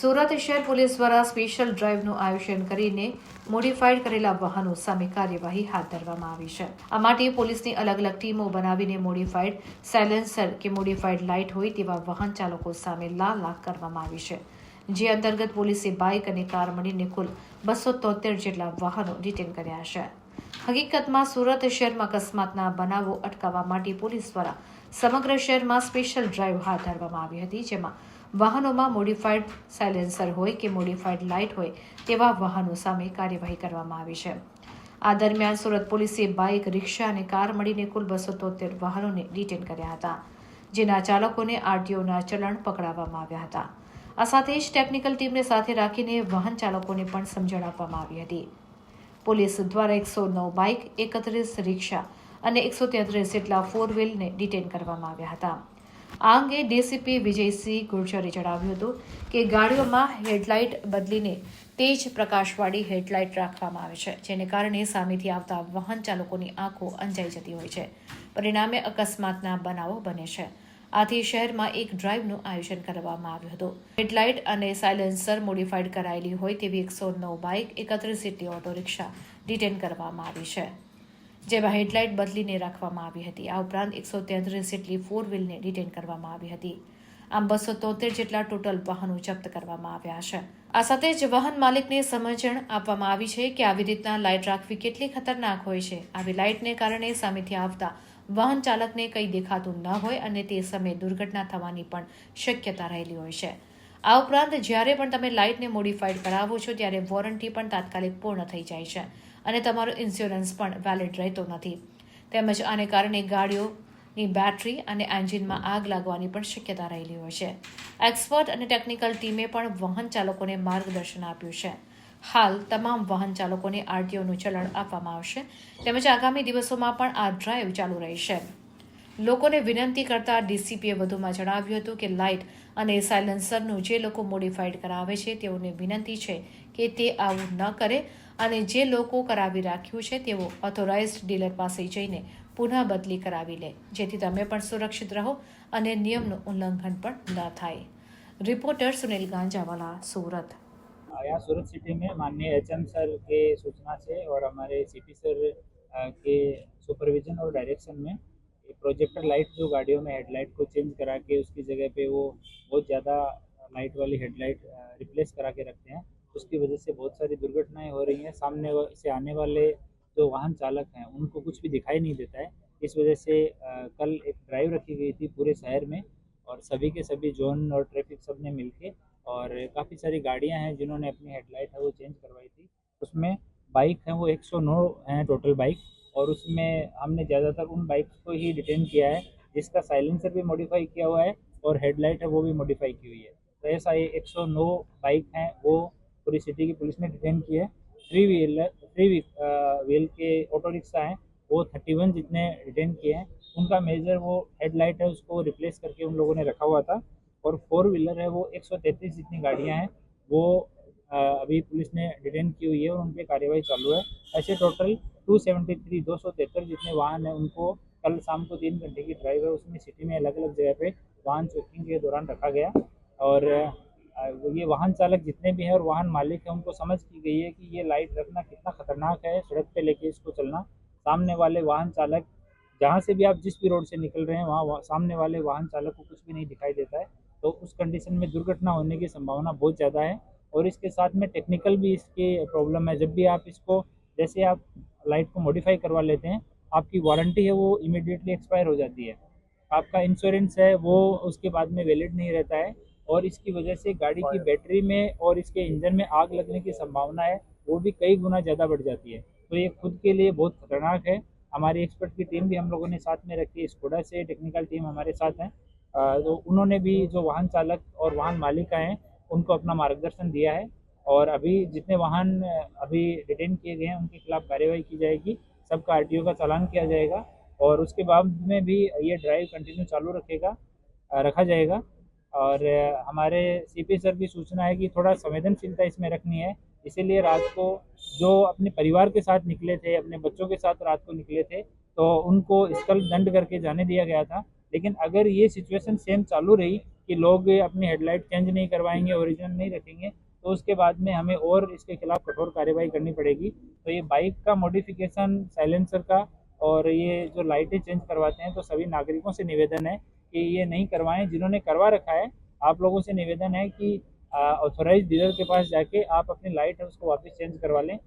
સુરત શહેર પોલીસ દ્વારા સ્પેશિયલ ડ્રાઈવનું આયોજન કરીને મોડિફાઈડ કરેલા વાહનો સામે કાર્યવાહી હાથ ધરવામાં આવી છે. આ માટે પોલીસની અલગ અલગ ટીમો બનાવીને મોડિફાઈડ સાયલેન્સર કે મોડિફાઈડ લાઇટ હોય તેવા વાહન ચાલકો સામે લાલ લાખ કરવામાં આવી છે. જે અંતર્ગત પોલીસે બાઇક અને કાર મળીને કુલ બસો તોતેર જેટલા વાહનો ડિટેન કર્યા છે. હકીકતમાં સુરત શહેરમાં અકસ્માતના બનાવો અટકાવવા માટે પોલીસ દ્વારા સમગ્ર શહેરમાં સ્પેશિયલ ડ્રાઈવ હાથ ધરવામાં આવી હતી, જેમાં વાહનોમાં મોડિફાઈડ સાયલેન્સર હોય કે મોડિફાઈડ લાઇટ હોય તેવા વાહનો સામે કાર્યવાહી કરવામાં આવી છે. આ દરમિયાન સુરત પોલીસે બાઇક, રિક્ષા અને કાર મળીને કુલ બસો તોતેર વાહનોને ડિટેન કર્યા હતા, જેના ચાલકોને આરટીઓના ચલણ પકડાવવામાં આવ્યા હતા. આ સાથે જ ટેકનિકલ ટીમને સાથે રાખીને વાહન ચાલકોને પણ સમજણ આપવામાં આવી હતી. પોલીસ દ્વારા એકસો નવ બાઇક, એકત્રીસ રિક્ષા અને એકસો તેત્રીસ જેટલા ફોર વ્હીલને ડિટેન કરવામાં આવ્યા હતા. આ અંગે ડીસીપી વિજયસિંહ ગુર્જરે જણાવ્યું હતું કે ગાડીઓમાં હેડલાઇટ બદલીને તેજ પ્રકાશવાળી હેડલાઇટ રાખવામાં આવે છે, જેને કારણે સામેથી આવતા વાહન ચાલકોની આંખો અંજાઈ જતી હોય છે. પરિણામે અકસ્માતના બનાવો બને છે. આથી શહેરમાં એક ડ્રાઈવનું આયોજન કરવામાં આવ્યું હતું. હેડલાઇટ અને સાયલેન્સર મોડિફાઈડ કરાયેલી હોય તેવી એકસો નવ બાઇક એકત્રીસ જેટલી ઓટો રિક્ષા ડિટેન કરવામાં આવી છે. જેમાં હેડલાઇટ બદલીને રાખવામાં આવી હતી. આ ઉપરાંત એકસો તેત્રીસ જેટલી ફોર વ્હીલને ડિટેન કરવામાં આવી હતી. આમ બસો તોતેર જેટલા ટોટલ વાહનો જપ્ત કરવામાં આવ્યા છે. આ સાથે જ વાહન માલિકને સમજણ આપવામાં આવી છે કે આવી રીતના લાઇટ રાખવી કેટલી ખતરનાક હોય છે. આવી લાઇટને કારણે સામેથી આવતા વાહન ચાલકને કંઈ દેખાતું ન હોય અને તે સમયે દુર્ઘટના થવાની પણ શક્યતા રહેલી હોય છે. આ ઉપરાંત જ્યારે પણ તમે લાઇટને મોડિફાઈડ કરાવો છો, ત્યારે વોરંટી પણ તાત્કાલિક પૂર્ણ થઈ જાય છે અને તમારો ઇન્સ્યોરન્સ પણ વેલિડ રહેતો નથી. તેમજ આને કારણે ગાડીઓની બેટરી અને એન્જિનમાં આગ લાગવાની પણ શક્યતા રહેલી હોય છે. એક્સપર્ટ અને ટેકનિકલ ટીમે પણ વાહન ચાલકોને માર્ગદર્શન આપ્યું છે. હાલ તમામ વાહન ચાલકોને આરટીઓનું ચલણ આપવામાં આવશે. તેમજ આગામી દિવસોમાં પણ આ ડ્રાઈવ ચાલુ રહેશે. લોકોને વિનંતી કરતા ડીસીપીએ વધુમાં જણાવ્યું હતું કે લાઇટ અને સાયલેન્સરનું જે લોકો મોડિફાઈડ કરાવે છે, તેઓને વિનંતી છે કે તે આવું ન કરે અને જે લોકો કરાવી રાખ્યું છે, તેઓ ઓથોરાઇઝ્ડ ડીલર પાસે જઈને પુનઃ બદલી કરાવી લે, જેથી તમે પણ સુરક્ષિત રહો અને નિયમનું ઉલ્લંઘન પણ ન થાય. રિપોર્ટર सुनील गांजावाला સુરત. यहाँ सूरत सिटी में माननीय एच सर के सूचना से और हमारे सिटी सर के सुपरविजन और डायरेक्शन प्रोजेक्टर लाइट जो गाड़ियों में हेडलाइट को चेंज करा के उसकी जगह पे वो बहुत ज़्यादा लाइट वाली हेडलाइट रिप्लेस करा के रखते हैं। उसकी वजह से बहुत सारी दुर्घटनाएँ हो रही हैं। सामने से आने वाले जो वाहन चालक हैं, उनको कुछ भी दिखाई नहीं देता है। इस वजह से कल एक ड्राइव रखी गई थी पूरे शहर में और सभी के सभी जोन और ट्रैफ़िक सबने मिलके और काफ़ी सारी गाड़ियाँ हैं जिन्होंने अपनी हेडलाइट है वो चेंज करवाई थी। उसमें बाइक हैं वो 109 हैं टोटल बाइक। और उसमें हमने ज़्यादातर उन बाइक्स को ही डिटेन किया है, जिसका साइलेंसर भी मॉडिफाई किया हुआ है और हेडलाइट है, वो भी मॉडिफाई की हुई है। तो ऐसा ये 109 बाइक हैं, वो पूरी सिटी की पुलिस ने डिटेन की है। थ्री व्हीलर थ्री व्हील के ऑटो रिक्शा हैं, वो थर्टी वन जितने डिटेन किए हैं। उनका मेजर वो हेडलाइट है, उसको रिप्लेस करके उन लोगों ने रखा हुआ था। और फोर व्हीलर है, वो 133 जितनी गाड़ियाँ हैं, वो अभी पुलिस ने डिटेन की हुई है और उन पर कार्रवाई चालू है। ऐसे टोटल 273 दो सौ तिहत्तर जितने वाहन हैं, उनको कल शाम को तीन घंटे की ड्राइव है। उसमें सिटी में अलग अलग जगह पे वाहन चेकिंग के दौरान रखा गया। और ये वाहन चालक जितने भी हैं और वाहन मालिक हैं, उनको समझ की गई है कि ये लाइट रखना कितना खतरनाक है। सड़क पे लेके इसको चलना। सामने वाले वाहन चालक, जहाँ से भी आप जिस भी रोड से निकल रहे हैं, वहाँ सामने वाले वाहन चालक को कुछ भी नहीं दिखाई देता है। तो उस कंडीशन में दुर्घटना होने की संभावना बहुत ज़्यादा है। और इसके साथ में टेक्निकल भी इसके प्रॉब्लम है। जब भी आप इसको जैसे आप लाइट को मॉडिफाई करवा लेते हैं आपकी वारंटी है वो इमिडिएटली एक्सपायर हो जाती है। आपका इंश्योरेंस है वो उसके बाद में वैलिड नहीं रहता है और इसकी वजह से गाड़ी की बैटरी में और इसके इंजन में आग लगने की संभावना है वो भी कई गुना ज़्यादा बढ़ जाती है। तो ये खुद के लिए बहुत खतरनाक है। हमारी एक्सपर्ट की टीम भी हम लोगों ने साथ में रखी है। स्कोडा से टेक्निकल टीम हमारे साथ हैं। तो उन्होंने भी जो वाहन चालक और वाहन मालिक हैं उनको अपना मार्गदर्शन दिया है और अभी जितने वाहन अभी डिटेन किए गए हैं, उनके खिलाफ कार्यवाही की जाएगी। सबका आरटीओ का चालान किया जाएगा और उसके बाद में भी ये ड्राइव कंटिन्यू चालू रखेगा रखा जाएगा। और हमारे सीपी सर की सूचना है कि थोड़ा संवेदनशीलता इसमें रखनी है। इसीलिए रात को जो अपने परिवार के साथ निकले थे, अपने बच्चों के साथ रात को निकले थे तो उनको स्थल दंड करके जाने दिया गया था। लेकिन अगर ये सिचुएशन सेम चालू रही कि लोग अपनी हेडलाइट चेंज नहीं करवाएँगे, ओरिजिनल नहीं रखेंगे तो उसके बाद में हमें और इसके खिलाफ कठोर कार्रवाई करनी पड़ेगी। तो ये बाइक का मॉडिफिकेशन, साइलेंसर का और ये जो लाइटें चेंज करवाते हैं तो सभी नागरिकों से निवेदन है कि ये नहीं करवाएँ। जिन्होंने करवा रखा है, आप लोगों से निवेदन है कि ऑथोराइज डीलर के पास जाके आप अपनी लाइट है, उसको वापस चेंज करवा लें।